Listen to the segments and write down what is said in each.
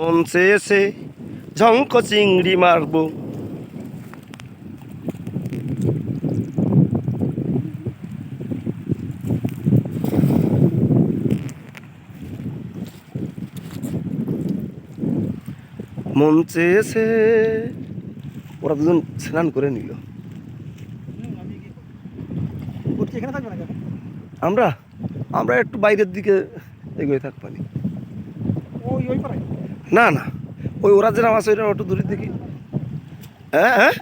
মন চেয়েছে ঝঙ্ক চিংড়ি মারবো। মন চেয়েছে, ওরা দুজন স্নান করে নিল। আমরা? আমরা একটু বাইরের দিকে এগিয়ে থাকবানি ওই ওই পাড়ায়? না না। ওই ওরা যেরকম আছে ওইটা একটু দূরের দিকে। হ্যাঁ হ্যাঁ।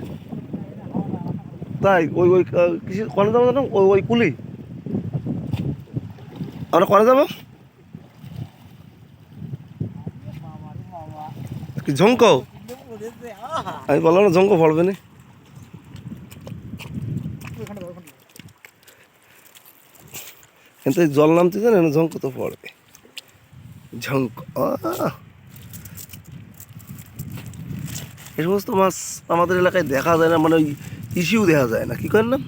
তাই, ওই ওই কিসে, কনে যাব জানো? ওই ওই কুলি। আমরা কনে যাব? কি ঝঙ্ক আমি বললাম না ঝঙ্ক পড়বে না। কিন্তু জল নামতে জানে না ঝঙ্ক তো পড়বে ঝঙ্ক এই সমস্ত মাছ আমাদের এলাকায় দেখা যায় না মানে ওই ইসিও দেখা যায় না। কি করেন না?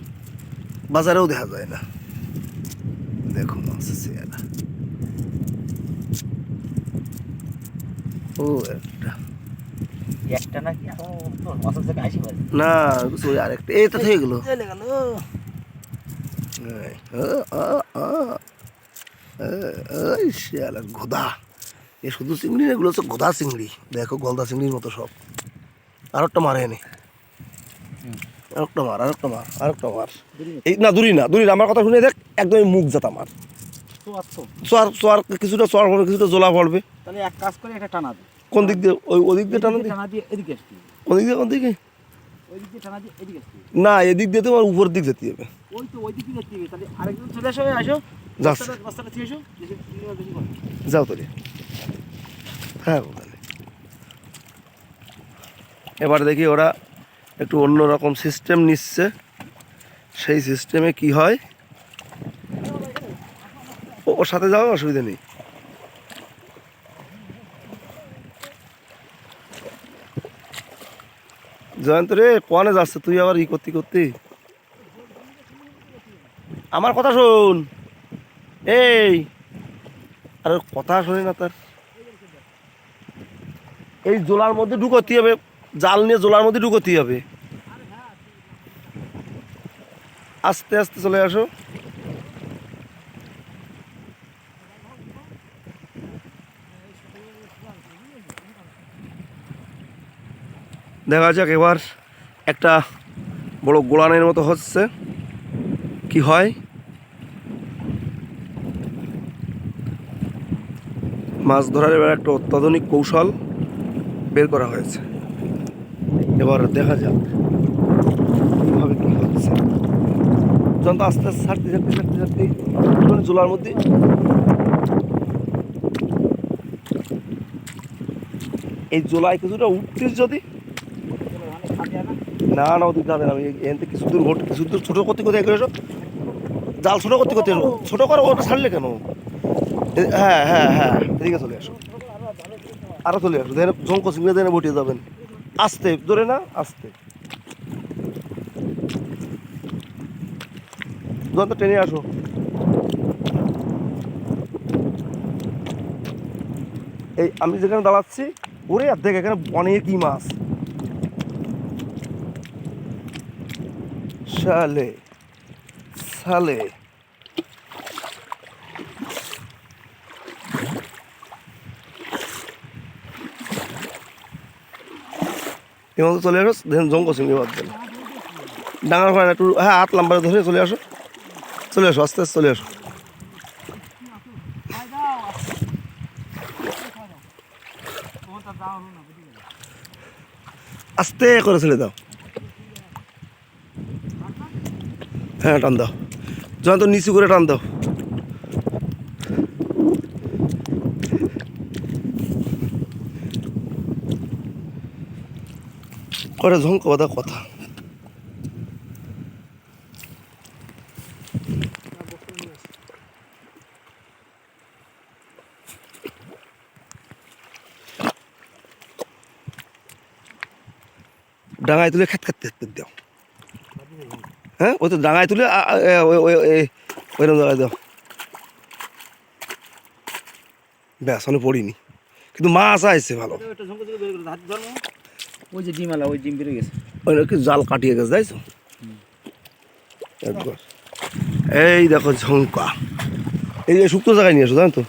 বাজারেও দেখা যায় না। দেখো মাছ আছে এরা। ও একটা। না ওই আরেকটা। এই তো থেকে গেলো। এ, গোদা এ শুধু চিংড়ি না এগুলো হচ্ছে গোদা চিংড়ি। দেখো গলদা চিংড়ির মতো সব। আর একটা মারে নি আরেকটা মার আরেকটা মার আরেকটা মার। এই না দূরি না দূরি আমার কথা শুনে দেখ একদমই মুখ যাতা মার। তো। আচ্ছা চর চর কিছুটা চর পড়বে কিছুটা জোলা পড়বে। তাহলে এক কাজ করে একটা টানা কোন দিক দিয়ে ওই ওদিক দিয়ে টানা টানা দিয়ে এদিকে। কোন দিক দিয়ে কোন দিকে। না এদিক দিয়ে তোমার উপর দিক যেতে হবে। ওই তো ওই দিক দিয়ে হবে। তাহলে আরেকজন চলে আসো আসো। যাও তোরে। হ্যাঁ এবার দেখি ওরা একটু অন্য রকম সিস্টেম নিচ্ছে। সেই সিস্টেমে কি হয়? ওর সাথে যাও অসুবিধা নেই। জয়ন্ত রে, কোয়ানে যাচ্ছে? তুই আবার ই করতে করতে। আমার কথা শোন। এই, আর কথা শোনে না তার। এই জোলার মধ্যে ঢুকতে হবে জাল নিয়ে জোলার মধ্যে ঢুকতে হবে। আস্তে আস্তে চলে আসো। দেখা যাক এবার একটা বড় গোড়ানের মতো হচ্ছে। কি হয়? মাছ ধরার এবার একটা অত্যাধুনিক কৌশল বের করা হয়েছে। এবার দেখা যাক কীভাবে কী হচ্ছে। যখন আস্তে আস্তে ছাড়তে ছাড়তে ছাড়তে ছাড়তে জোলার মধ্যে এই জোলায় কিছুটা উঠতিস যদি। না না, ওদিক যাবে না এখান থেকে কিছু দূর ঘট কিছু দূর ছোটো করতে করতে এসো জাল ছোটো করতে করতে ছোটো করো, ওটা ছাড়লে কেন? হ্যাঁ হ্যাঁ হ্যাঁ এদিকে চলে আসো আরও চলে আসো দেখেন জঙ্ক সিংহে দেনে বটিয়ে যাবেন। আস্তে, ধরে না, আস্তে। যখন তো ট্রেনে আসো। এই, আমি যেখানে দাঁড়াচ্ছি, ওরে আর দেখ, এখানে অনেকই মাছ। সালে সালে তো চলে আসো দেখেন জঙ্ক সিংহে বাদ দেন। ডাঙার না একটু হ্যাঁ হাত লাম্বার ধরে চলে আসো। চলে আসো, আস্তে আস্তে চলে আসো। আস্তে করে ছেড়ে দাও। হ্যাঁ টান দাও। যখন তো নিচু করে টান দাও। করে ঝঙ্ক কথা কথা। ডাঙায় তুলে খেত খেত খেত দাও। হ্যাঁ ওই তো ডাঙায় তুলে ওইরকম জায়গায় দাও। ব্যাস, আমি পড়িনি। কিন্তু মাছ আইছে ভালো। ওই যে ডিম আলা ওই ডিম বেরিয়ে গেছে। ওই নাকি জাল কাটিয়ে গেছে তাইছো একবার। এই দেখো ঝঙ্কা এই যে শুক্তো জায়গায় নিয়ে আসো জানো তো?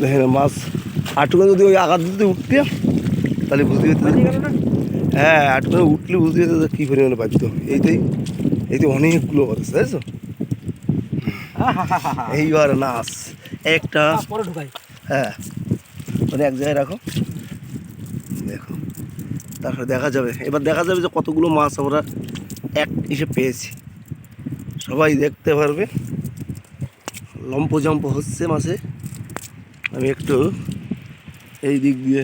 দেখেন মাছ আটুকা যদি ওই আঘাত দিতে উঠতে তাহলে বুঝতে পেতে না? হ্যাঁ আটুকা উঠলে বুঝতে পেতে কী পরিমাণে বাজতো এইটাই এইতে অনেকগুলো বাজছে তাইছো আহাহাহা। এইবার নাচ। একটা হ্যাঁ। এক জায়গায় রাখো। দেখো। তারপরে দেখা যাবে। এবার দেখা যাবে যে কতগুলো মাছ আমরা এক হিসেবে পেয়েছি। সবাই দেখতে পারবে। লম্প জম্প হচ্ছে মাছে। আমি একটু এই দিক দিয়ে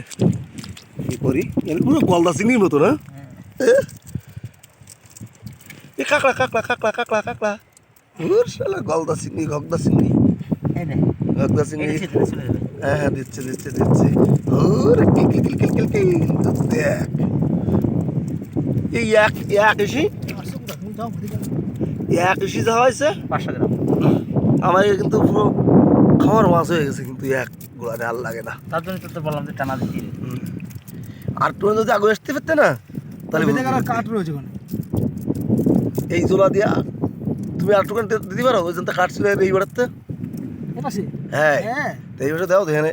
ই করি। পুরো গলদা চিংড়ির মতো না? এ? কাকড়া কাকড়া কাকড়া কাকড়া কাকড়া। গলদা চিংড়ি গগদা চিংড়ি গগদা চিংড়ি হ্যাঁ হ্যাঁ দিচ্ছে দিচ্ছে দিচ্ছে। ওরে কিল কিল কিল কিল কিল কিল দেখ। এই এক এক এসি? এক এসি যা হয়েছে? পাঁচশো গ্রাম আমার কিন্তু পুরো খাওয়ার মাছ হয়ে গেছে কিন্তু এক গোড়াতে আর লাগে না। তার জন্য তো তো বললাম যে টানা দিচ্ছি আর তুমি যদি আগে আসতে পারতে না তাহলে। কাঠ রয়েছে ওখানে। এই জোলা দিয়া তুমি আর টুকান দিতে পারো? ওই জন্য কাটছিল এই বেড়াতে। হ্যাঁ। হ্যাঁ। এই বেড়ে দাও দেখে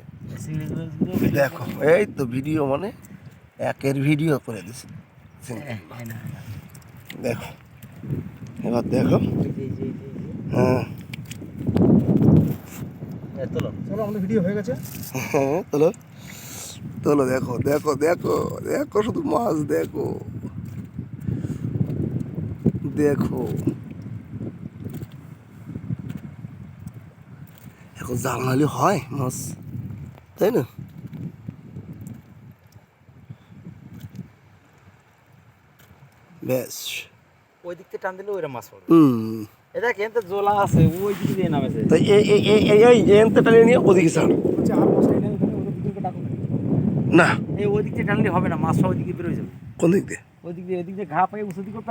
দেখো এই তো ভিডিও মানে একের ভিডিও করে দিছি। দেখো এবার দেখো। হ্যাঁ। তোলো। ভিডিও হয়ে গেছে। হ্যাঁ তোলো। তোলো দেখো দেখো দেখো দেখো শুধু মাছ দেখো। দেখো। এখন জাল নাহলে হয় মাছ তাই না? বেশ। ওই দিক থেকে টান দিলে ওইরা মাছ পড়বে। হুম। এটা কেন জোলা আছে ওই দিকে দিয়ে নামেছে। তাই এই এই এই এই এনতে টানিয়ে নিয়ে ওদিকে ছাড়। আচ্ছা না। এই ওই দিক থেকে টানলে হবে না মাছ ওই দিকে বেরোয় যাবে। কোন দিক দিয়ে? ওই দিক দিয়ে এদিক দিয়ে ঘা পাই উঁচু দিকে